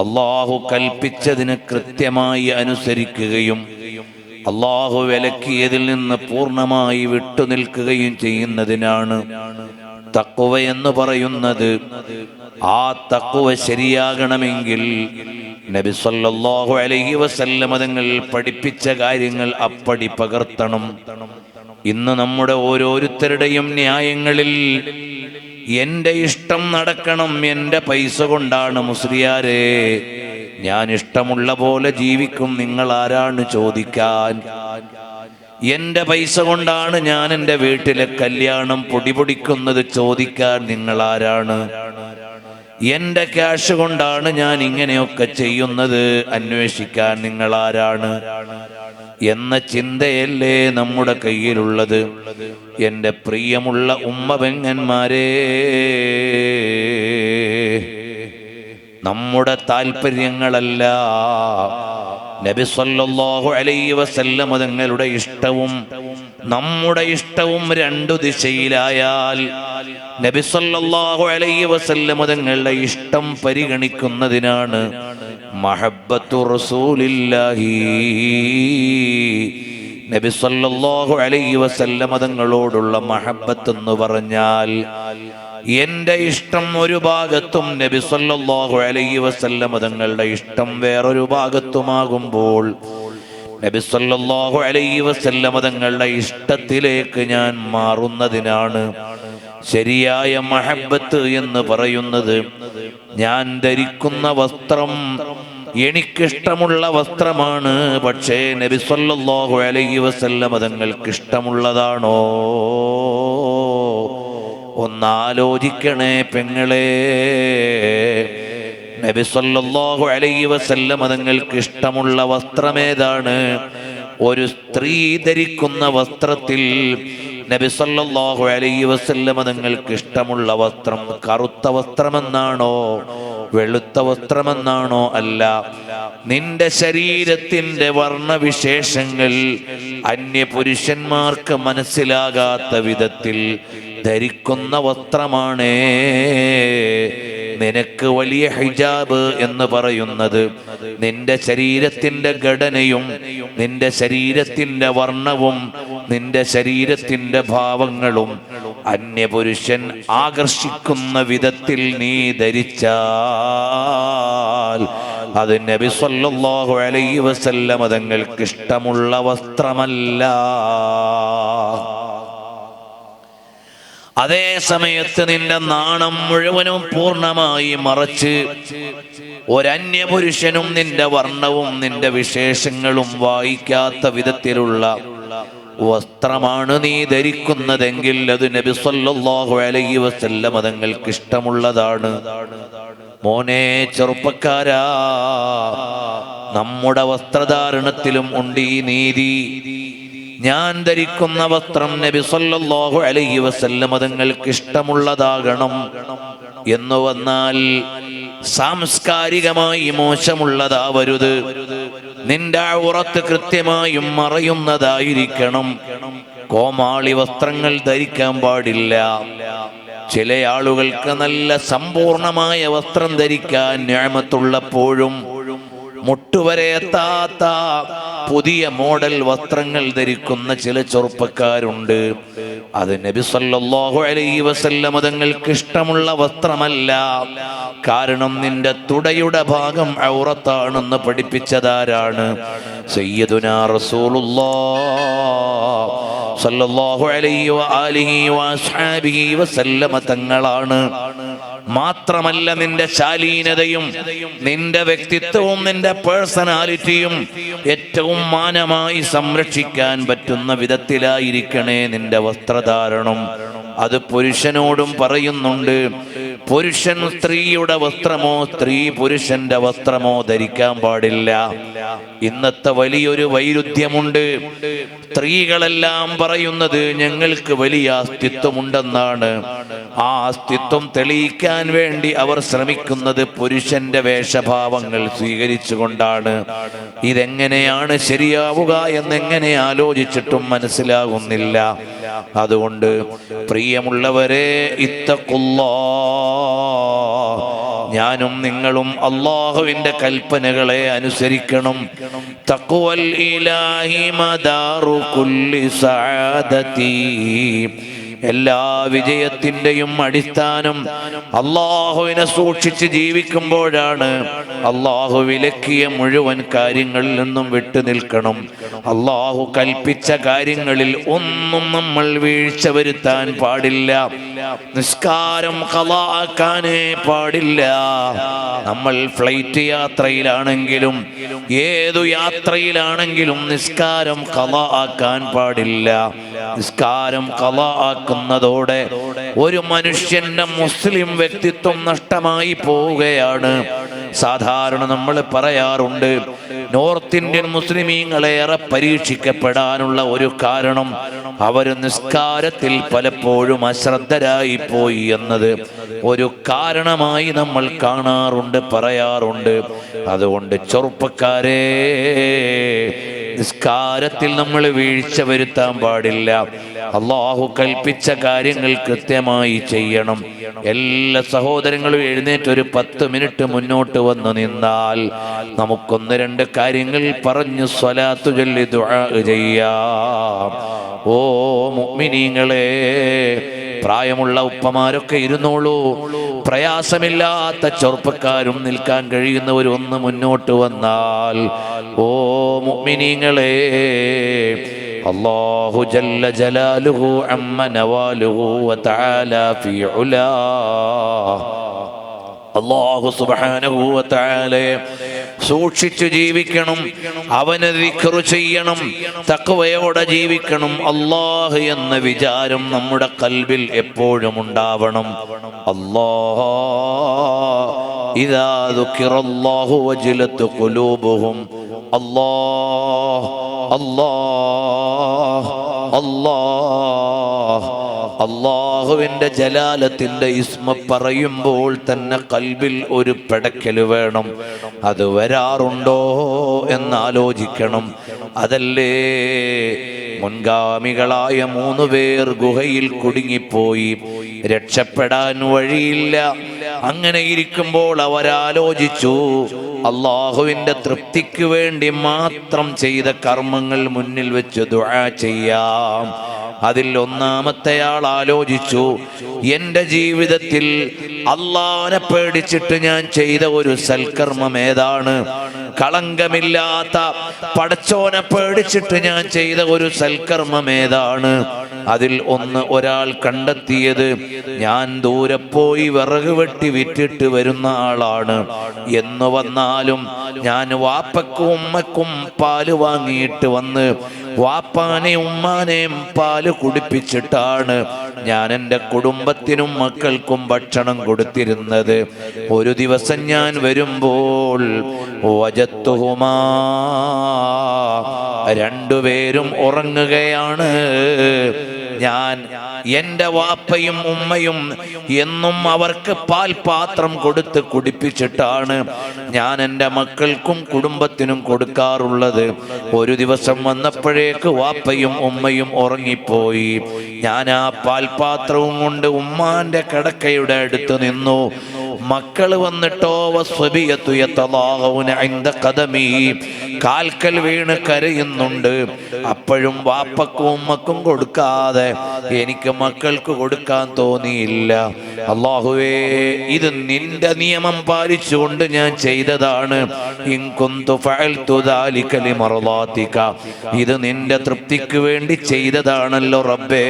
അള്ളാഹു കൽപ്പിച്ചതിന് കൃത്യമായി അനുസരിക്കുകയും അള്ളാഹു വിലക്കിയതിൽ നിന്ന് പൂർണമായി വിട്ടുനിൽക്കുകയും ചെയ്യുന്നതിനാണ് തക്കുവ എന്ന് പറയുന്നത്. ആ തക്കുവ ശരിയാകണമെങ്കിൽ നബി സല്ലല്ലാഹു അലൈഹി വസല്ലമ തങ്ങൾ പഠിപ്പിച്ച കാര്യങ്ങൾ അപ്പടി പകർത്തണം. ഇന്ന് നമ്മുടെ ഓരോരുത്തരുടെയും ന്യായങ്ങളിൽ എന്റെ ഇഷ്ടം നടക്കണം എന്റെ പൈസ കൊണ്ടാണ് മുസ്ലിയാരെ. ഞാൻ ഇഷ്ടമുള്ള പോലെ ജീവിക്കും നിങ്ങൾ ആരാണ് ചോദിക്കാൻ? എന്റെ പൈസ കൊണ്ടാണ് ഞാൻ എന്റെ വീട്ടിലെ കല്യാണം പൊടിപൊടിക്കുന്നത് ചോദിക്കാൻ നിങ്ങൾ ആരാണ്? എന്റെ ക്യാഷ് കൊണ്ടാണ് ഞാൻ ഇങ്ങനെയൊക്കെ ചെയ്യുന്നത്. അന്വേഷിക്കാൻ നിങ്ങൾ ആരാണ്? എന്ന ചിന്തയല്ലേ നമ്മുടെ കയ്യിലുള്ളത്. എന്റെ പ്രിയമുള്ള ഉമ്മ പെങ്ങന്മാരെ നമ്മുടെ താല്പര്യങ്ങളല്ല നബി സല്ലല്ലാഹു അലൈഹി വസല്ലം തങ്ങളുടെ ഇഷ്ടവും നമ്മുടെ ഇഷ്ടവും രണ്ടു ദിശയിലായാൽ നബിസല്ലാഹു അലൈ അലൈഹി വസല്ലം തങ്ങളുടെ ഇഷ്ടം പരിഗണിക്കുന്നതിനാണ് മഹബ്ബത്തു റസൂലില്ലാഹി. നബി സല്ലല്ലാഹു അലൈഹി വസല്ലമ തങ്ങളോടുള്ള മഹബ്ബത്ത് എന്ന് പറഞ്ഞാൽ എന്റെ ഇഷ്ടം ഒരു ഭാഗത്തും നബി സല്ലല്ലാഹു അലൈഹി വസല്ലമ തങ്ങളുടെ ഇഷ്ടം വേറൊരു ഭാഗത്തുമാകുമ്പോൾ നബി സല്ലല്ലാഹു അലൈഹി വസല്ലമ തങ്ങളുടെ ഇഷ്ടത്തിലേക്ക് ഞാൻ മാറുന്നതിനാണ് ശരിയായ മഹബത്ത് എന്ന് പറയുന്നത്. ഞാൻ ധരിക്കുന്ന വസ്ത്രം എനിക്കിഷ്ടമുള്ള വസ്ത്രമാണ്. പക്ഷേ നബി സല്ലല്ലാഹു അലൈഹി വസല്ലമ തങ്ങൾക്ക് ഇഷ്ടമുള്ളതാണോ ഒന്നാലോചിക്കണേ പെങ്ങളെ. നബി സല്ലല്ലാഹു അലൈഹി വസല്ലം തങ്ങൾക്ക് ഇഷ്ടമുള്ള വസ്ത്രമേതാണ്? ഒരു സ്ത്രീ ധരിക്കുന്ന വസ്ത്രത്തിൽ നബി സല്ലല്ലാഹു അലൈഹി വസല്ലം തങ്ങൾക്ക് ഇഷ്ടമുള്ള വസ്ത്രം കറുത്ത വസ്ത്രമെന്നാണോ വെളുത്ത വസ്ത്രമെന്നാണോ അല്ല. നിന്റെ ശരീരത്തിന്റെ വർണവിശേഷങ്ങൾ അന്യ പുരുഷന്മാർക്ക് മനസ്സിലാകാത്ത വിധത്തിൽ ധരിക്കുന്ന വസ്ത്രമാണേ. നിനക്ക് വലിയ ഹിജാബ് എന്ന് പറയുന്നത് നിന്റെ ശരീരത്തിന്റെ ഘടനയും നിന്റെ ശരീരത്തിന്റെ വർണവും നിന്റെ ശരീരത്തിന്റെ ഭാവങ്ങളും അന്യപുരുഷൻ ആകർഷിക്കുന്ന വിധത്തിൽ നീ ധരിച്ചാൽ. അത് നബി സല്ലല്ലാഹു അലൈഹി വസല്ലമ തങ്ങൾക്ക് ഇഷ്ടമുള്ള വസ്ത്രമല്ല. അതേ സമയത്ത് നിന്റെ നാണം മുഴുവനും പൂർണമായി മറച്ച് ഒരന്യപുരുഷനും നിന്റെ വർണവും നിന്റെ വിശേഷങ്ങളും വായിക്കാത്ത വിധത്തിലുള്ള വസ്ത്രമാണ് നീ ധരിക്കുന്നതെങ്കിൽ അത് നബി അലൈഹി വസല്ലം തങ്ങൾക്ക് ഇഷ്ടമുള്ളതാണ്. മോനെ ചെറുപ്പക്കാരാ നമ്മുടെ വസ്ത്രധാരണത്തിലും ഉണ്ട് ഈ നീതി. ഞാൻ ധരിക്കുന്ന വസ്ത്രം നബി സല്ലല്ലാഹു അലൈഹി വസല്ലം തങ്ങൾക്ക് ഇഷ്ടമുള്ളതാകണം എന്ന് വന്നാൽ സാംസ്കാരികമായി മോശമുള്ളതാവരുത്. നിന്റെ ഉറത്ത് കൃത്യമായും മറയുന്നതായിരിക്കണം. കോമാളി വസ്ത്രങ്ങൾ ധരിക്കാൻ പാടില്ല. ചില ആളുകൾക്ക് നല്ല സമ്പൂർണമായ വസ്ത്രം ധരിക്കാൻ ഞാമത്തുള്ളപ്പോഴും മുട്ടുവരെ എത്താത്ത പുതിയ മോഡൽ വസ്ത്രങ്ങൾ ധരിക്കുന്ന ചില ചെറുപ്പക്കാരുണ്ട്. അത് നബി സല്ലല്ലാഹു അലൈഹി വസല്ലം തങ്ങൾക്ക് ഇഷ്ടമുള്ള വസ്ത്രമല്ല. കാരണം നിന്റെ തുടയുടെ ഭാഗം ഔറത്താണെന്ന് പഠിപ്പിച്ചതാരാണ്? സയ്യിദുനാ റസൂലുള്ളാഹ് സല്ലല്ലാഹു അലൈഹി വആലിഹി വഅസ്ഹാബിഹി വസല്ലമ തങ്ങളാണ്. മാത്രമല്ല നിന്റെ ശാലീനതയും നിന്റെ വ്യക്തിത്വവും നിന്റെ പേഴ്സണാലിറ്റിയും ഏറ്റവും മാനമായി സംരക്ഷിക്കാൻ പറ്റുന്ന വിധത്തിലായിരിക്കണേ നിന്റെ വസ്ത്രധാരണം. അത് പുരുഷനോടും പറയുന്നുണ്ട് പുരുഷൻ സ്ത്രീയുടെ വസ്ത്രമോ സ്ത്രീ പുരുഷന്റെ വസ്ത്രമോ ധരിക്കാൻ പാടില്ല. ഇന്നത്തെ വലിയൊരു വൈരുദ്ധ്യമുണ്ട്. സ്ത്രീകളെല്ലാം പറയുന്നത് ഞങ്ങൾക്ക് വലിയ അസ്തിത്വമുണ്ടെന്നാണ്. ആ അസ്തിത്വം തെളിയിക്കാൻ വേണ്ടി അവർ ശ്രമിക്കുന്നത് പുരുഷന്റെ വേഷഭാവങ്ങൾ സ്വീകരിച്ചുകൊണ്ടാണ്. ഇതെങ്ങനെയാണ് ശരിയാവുക എന്നെങ്ങനെ ആലോചിച്ചിട്ടും മനസ്സിലാകുന്നില്ല. അതുകൊണ്ട് പ്രിയമുള്ളവരെ ഇത്തക്കുള്ള ഞാനും നിങ്ങളും അള്ളാഹുവിന്റെ കൽപ്പനകളെ അനുസരിക്കണം. തക്കുവൽ ഇലാഹി കുല്ലി എല്ലാ വിജയത്തിന്റെയും അടിസ്ഥാനം അള്ളാഹുവിനെ സൂക്ഷിച്ച് ജീവിക്കുമ്പോഴാണ്. അള്ളാഹു വിലക്കിയ മുഴുവൻ കാര്യങ്ങളിൽ നിന്നും വിട്ടു നിൽക്കണം. അള്ളാഹു കൽപ്പിച്ച കാര്യങ്ങളിൽ ഒന്നും നമ്മൾ വീഴ്ച വരുത്താൻ പാടില്ല. നിസ്കാരം കലാക്കാനേ പാടില്ല. നമ്മൾ ഫ്ലൈറ്റ് യാത്രയിലാണെങ്കിലും ഏതു യാത്രയിലാണെങ്കിലും നിസ്കാരം കലാക്കാൻ പാടില്ല. നിസ്കാരം കലാക്കുന്നതോടെ ഒരു മനുഷ്യന്റെ മുസ്ലിം വ്യക്തിത്വം നഷ്ടമായി പോവുകയാണ്. സാധാരണ നമ്മൾ പറയാറുണ്ട് നോർത്ത് ഇന്ത്യൻ മുസ്ലിമീങ്ങളേറെ പരീക്ഷിക്കപ്പെടാനുള്ള ഒരു കാരണം അവർ നിസ്കാരത്തിൽ പലപ്പോഴും അശ്രദ്ധരായി പോയി എന്നത് ഒരു കാരണമായി നമ്മൾ കാണാറുണ്ട് പറയാറുണ്ട്. അതുകൊണ്ട് ചെറുപ്പക്കാരെ നിസ്കാരത്തിൽ നമ്മൾ വീഴ്ച വരുത്താൻ പാടില്ല. അള്ളാഹു കൽപ്പിച്ച കാര്യങ്ങൾ കൃത്യമായി ചെയ്യണം. എല്ലാ സഹോദരങ്ങളും എഴുന്നേറ്റ് ഒരു പത്ത് മിനിറ്റ് മുന്നോട്ട് വന്ന് നിന്നാൽ നമുക്കൊന്ന് രണ്ട് കാര്യങ്ങൾ പറഞ്ഞു സ്വലാത്തു ചൊല്ലി ചെയ്യാം. ഓ മുഅ്മിനീങ്ങളെ പ്രായമുള്ള ഉപ്പമാരൊക്കെ ഇരുന്നോളൂ. പ്രയാസമില്ലാത്ത ചെറുപ്പക്കാരും നിൽക്കാൻ കഴിയുന്നവർ ഒന്ന് മുന്നോട്ട് വന്നാൽ ഓ മുഅ്മിനീങ്ങളെ അല്ലാഹു ജല്ല ജലാലുഹു അമ്മ നവാലുഹു വതആല ഫീ ഉലാ. അള്ളാഹു സുബാനുഭൂവത്താലെ സൂക്ഷിച്ചു ജീവിക്കണം അവന് ദിക്റ് ചെയ്യണം തക്കവയോടെ ജീവിക്കണം. അള്ളാഹ് എന്ന വിചാരം നമ്മുടെ കൽവിൽ എപ്പോഴും ഉണ്ടാവണം. അള്ളാഹ ഇതാ ദുഃഖിറല്ലാഹു വജിലത്ത് കുലൂബുഹും അള്ളാഹ് അള്ളാഹ് അള്ളാഹുവിന്റെ ജലാലത്തിന്റെ ഇസ്മ പറയുമ്പോൾ തന്നെ കൽബിൽ ഒരു പെടക്കൽ വേണം. അത് വരാറുണ്ടോ എന്നാലോചിക്കണം. അതല്ലേ? മുൻഗാമികളായ മൂന്ന് പേർ ഗുഹയിൽ കുടുങ്ങിപ്പോയി. രക്ഷപ്പെടാൻ വഴിയില്ല. അങ്ങനെ ഇരിക്കുമ്പോൾ അവരാലോചിച്ചു അള്ളാഹുവിന്റെ തൃപ്തിക്ക് വേണ്ടി മാത്രം ചെയ്ത കർമ്മങ്ങൾ മുന്നിൽ വെച്ച് ദുആ ചെയ്യാം. അതിൽ ഒന്നാമത്തെ ആൾ ആലോചിച്ചു എന്റെ ജീവിതത്തിൽ അള്ളാനെ പേടിച്ചിട്ട് ഞാൻ ചെയ്ത ഒരു സൽക്കർമ്മം ഏതാണ്? കളങ്കമില്ലാത്ത പടച്ചോനെ പേടിച്ചിട്ട് ഞാൻ ചെയ്ത ഒരു സൽക്കർമ്മം ഏതാണ്? അതിൽ ഒന്ന് ഒരാൾ കണ്ടെത്തിയത് ഞാൻ ദൂരെ പോയി വിറക് വെട്ടി വിറ്റിട്ട് വരുന്ന ആളാണ്. എന്ന് വന്നാലും ഞാൻ വാപ്പക്കും ഉമ്മക്കും പാൽ വാങ്ങിയിട്ട് വന്ന് വാപ്പാനെയും ഉമ്മാനെയും പാൽ കുടിപ്പിച്ചിട്ടാണ് ഞാൻ എന്റെ കുടുംബത്തിനും മക്കൾക്കും ഭക്ഷണം കൊടുത്തിരുന്നത്. ഒരു ദിവസം ഞാൻ വരുമ്പോൾ വജത്തുഹുമാ രണ്ടുപേരും ഉറങ്ങുകയാണ്. ഞാൻ എന്റെ വാപ്പയും ഉമ്മയും എന്നും അവർക്ക് പാൽ പാത്രം കൊടുത്ത് കുടിപ്പിച്ചിട്ടാണ് ഞാൻ എന്റെ മക്കൾക്കും കുടുംബത്തിനും കൊടുക്കാറുള്ളത്. ഒരു ദിവസം വന്നപ്പോഴേക്ക് വാപ്പയും ഉമ്മയും ഉറങ്ങിപ്പോയി. ഞാൻ ആ പാൽപാത്രവും കൊണ്ട് ഉമ്മാന്റെ കിടക്കയുടെ അടുത്ത് നിന്നു. മക്കൾ വന്നിട്ടോ കാൽക്കൽ വീണ് കരയുന്നുണ്ട്. അപ്പോഴും വാപ്പക്കും ഉമ്മക്കും കൊടുക്കാതെ എനിക്ക് മക്കൾക്ക് കൊടുക്കാൻ തോന്നിയില്ല. അള്ളാഹുവേ ഇത് നിന്റെ നിയമം പാലിച്ചുകൊണ്ട് ഞാൻ ചെയ്തതാണ്. ഇത് നിന്റെ തൃപ്തിക്ക് വേണ്ടി ചെയ്തതാണല്ലോ റബ്ബേ.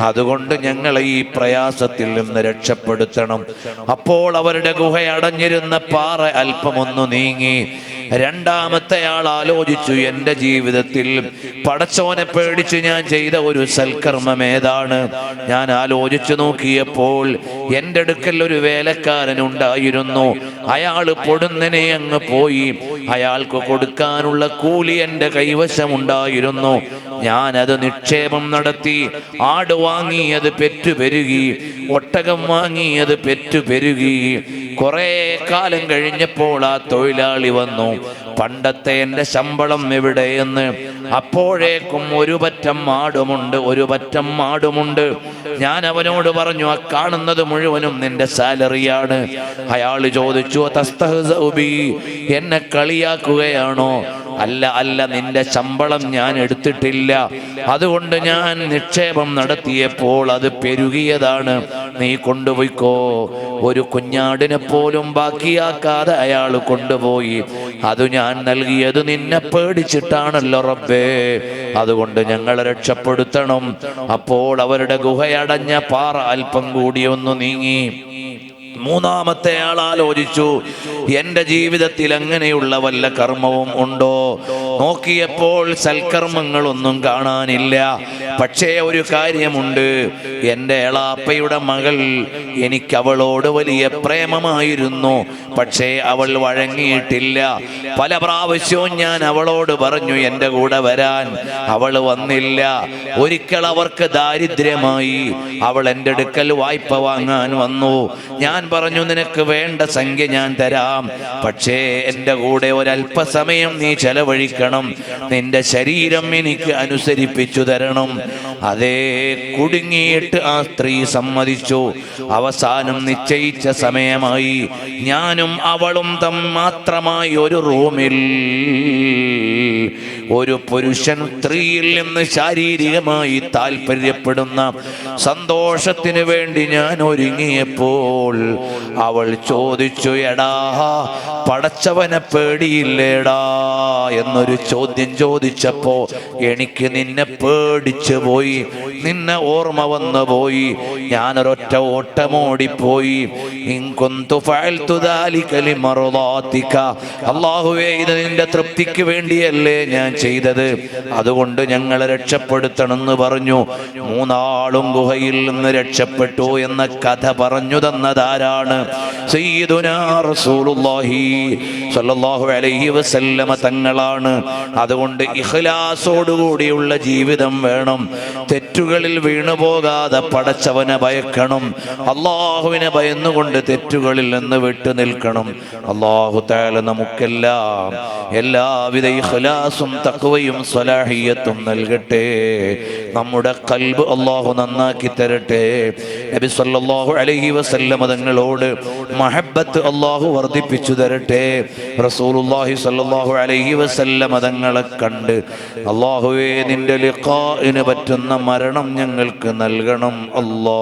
അതുകൊണ്ട് ഞങ്ങളെ ഈ പ്രയാസത്തിൽ നിന്ന് രക്ഷപ്പെടുത്തണം. അപ്പോൾ അവരുടെ ഗുഹ അടഞ്ഞിരുന്ന പാറ അല്പമൊന്നു നീങ്ങി. രണ്ടാമത്തെ ആൾ ആലോചിച്ചു എന്റെ ജീവിതത്തിൽ പടച്ചോനെ പേടിച്ച് ഞാൻ ചെയ്ത ഒരു സൽക്കർമ്മം ഏതാണ്? ഞാൻ ആലോചിച്ചു നോക്കിയപ്പോൾ എന്റെ അടുക്കൽ ഒരു വേലക്കാരൻ ഉണ്ടായിരുന്നു. അയാൾ പൊടുന്നനെ അങ്ങ് പോയി. അയാൾക്ക് കൊടുക്കാനുള്ള കൂലി എന്റെ കൈവശമുണ്ടായിരുന്നു. അത് നിക്ഷേപം നടത്തി. ആട് വാങ്ങി അത് പെറ്റു പെരുകി. ഒട്ടകം വാങ്ങി അത് പെറ്റു പെരുകി. കുറെ കാലം കഴിഞ്ഞപ്പോൾ ആ തൊഴിലാളി വന്നു. പണ്ടത്തെ എന്റെ ശമ്പളം എവിടെയെന്ന്? അപ്പോഴേക്കും ഒരു പറ്റം മാടുമുണ്ട് ഒരു പറ്റം മാടുമുണ്ട് ഞാൻ അവനോട് പറഞ്ഞു ആ കാണുന്നത് മുഴുവനും നിന്റെ സാലറിയാണ് അയാൾ ചോദിച്ചു? എന്നെ കളിയാക്കുകയാണോ? അല്ല അല്ല നിന്റെ ശമ്പളം ഞാൻ എടുത്തിട്ടില്ല. അതുകൊണ്ട് ഞാൻ നിക്ഷേപം നടത്തിയപ്പോൾ അത് പെരുകിയതാണ്. നീ കൊണ്ടുപോയിക്കോ. ഒരു കുഞ്ഞാടിനെ പോലും ബാക്കിയാക്കാതെ അയാൾ കൊണ്ടുപോയി. അത് ഞാൻ നൽകിയത് നിന്നെ പേടിച്ചിട്ടാണല്ലോ റബ്ബേ. അതുകൊണ്ട് ഞങ്ങൾ രക്ഷപ്പെടുത്തണം. അപ്പോൾ അവരുടെ ഗുഹയടഞ്ഞ പാറ അല്പം കൂടി ഒന്ന് നീങ്ങി. മൂന്നാമത്തെ ആൾ ആലോചിച്ചു എന്റെ ജീവിതത്തിൽ അങ്ങനെയുള്ള വല്ല കർമ്മവും ഉണ്ടോ? നോക്കിയപ്പോൾ സൽക്കർമ്മങ്ങളൊന്നും കാണാനില്ല. പക്ഷേ ഒരു കാര്യമുണ്ട് എന്റെ എളാപ്പയുടെ മകൾ എനിക്ക് അവളോട് വലിയ പ്രേമമായിരുന്നു. പക്ഷേ അവൾ വഴങ്ങിയിട്ടില്ല. പല പ്രാവശ്യവും ഞാൻ അവളോട് പറഞ്ഞു എന്റെ കൂടെ വരാൻ. അവൾ വന്നില്ല. ഒരിക്കൽ അവർക്ക് ദാരിദ്ര്യമായി. അവൾ എന്റെ അടുക്കൽ വായ്പ വാങ്ങാൻ വന്നു. ഞാൻ പറഞ്ഞു നിനക്ക് വേണ്ട സംഖ്യ ഞാൻ തരാം. പക്ഷേ എന്റെ കൂടെ ഒരല്പസമയം നീ ചെലവഴിക്കണം. നിന്റെ ശരീരം എനിക്ക് അനുസരിപ്പിച്ചു തരണം. അതേ കുടുങ്ങിയിട്ട് ആ സ്ത്രീ സമ്മതിച്ചു. അവസാനം നിശ്ചയിച്ച സമയമായി ഞാനും അവളും തം മാത്രമായി ഒരു റൂമിൽ ഒരു പുരുഷൻ സ്ത്രീയിൽ നിന്ന് ശാരീരികമായി താല്പര്യപ്പെടുന്ന സന്തോഷത്തിന് വേണ്ടി ഞാൻ ഒരുങ്ങിയപ്പോൾ അവൾ ചോദിച്ചു എടാ പടച്ചവനെ പേടിയില്ലേടാ? എന്നൊരു ചോദ്യം ചോദിച്ചപ്പോ എനിക്ക് നിന്നെ പേടിച്ചു പോയി നിന്നെ ഓർമ്മ വന്നു പോയി ഞാനൊരൊറ്റ ഓട്ടമോടിപ്പോയി. അള്ളാഹുവേ ഇത് നിന്റെ തൃപ്തിക്ക് വേണ്ടിയല്ലേ ഞാൻ ചെയ്തത്. അതുകൊണ്ട് ഞങ്ങളെ രക്ഷപ്പെടുത്തണമെന്ന് പറഞ്ഞു. മൂന്നാളും ഗുഹയിൽ നിന്ന് രക്ഷപ്പെട്ടു എന്ന കഥ പറഞ്ഞു തന്നതാരാണ്? തങ്ങളാണ്. അതുകൊണ്ട് ഇഖ്ലാസോടുകൂടിയുള്ള ജീവിതം വേണം. തെറ്റുകളിൽ വീണുപോകാതെ പടച്ചവനെ ഭയക്കണം. അള്ളാഹുവിനെ ഭയന്നുകൊണ്ട് തെറ്റുകളിൽ നിന്ന് വിട്ടു നിൽക്കണം. അള്ളാഹു താല നമുക്കെല്ലാം എല്ലാവിധ ഇഖ്ലാസും തഖ്വയും സ്വലാഹിയത്തും നൽകട്ടെ. നമ്മുടെ കൽബ് അള്ളാഹു നന്നാക്കി തരട്ടെ. നബി സല്ലല്ലാഹു അലൈഹി വസല്ലമ തങ്ങളോട് മഹബത്ത് അള്ളാഹു വർദ്ധിപ്പിച്ചു തരട്ടെ. റസൂലുള്ളാഹി സല്ലല്ലാഹു അലൈഹി വസല്ലമ തങ്ങളെ കണ്ട് അള്ളാഹുവേ നിന്റെ ലിഖാഇന് പറ്റുന്ന മരണം ഞങ്ങൾക്ക് നൽകണം. അല്ലാ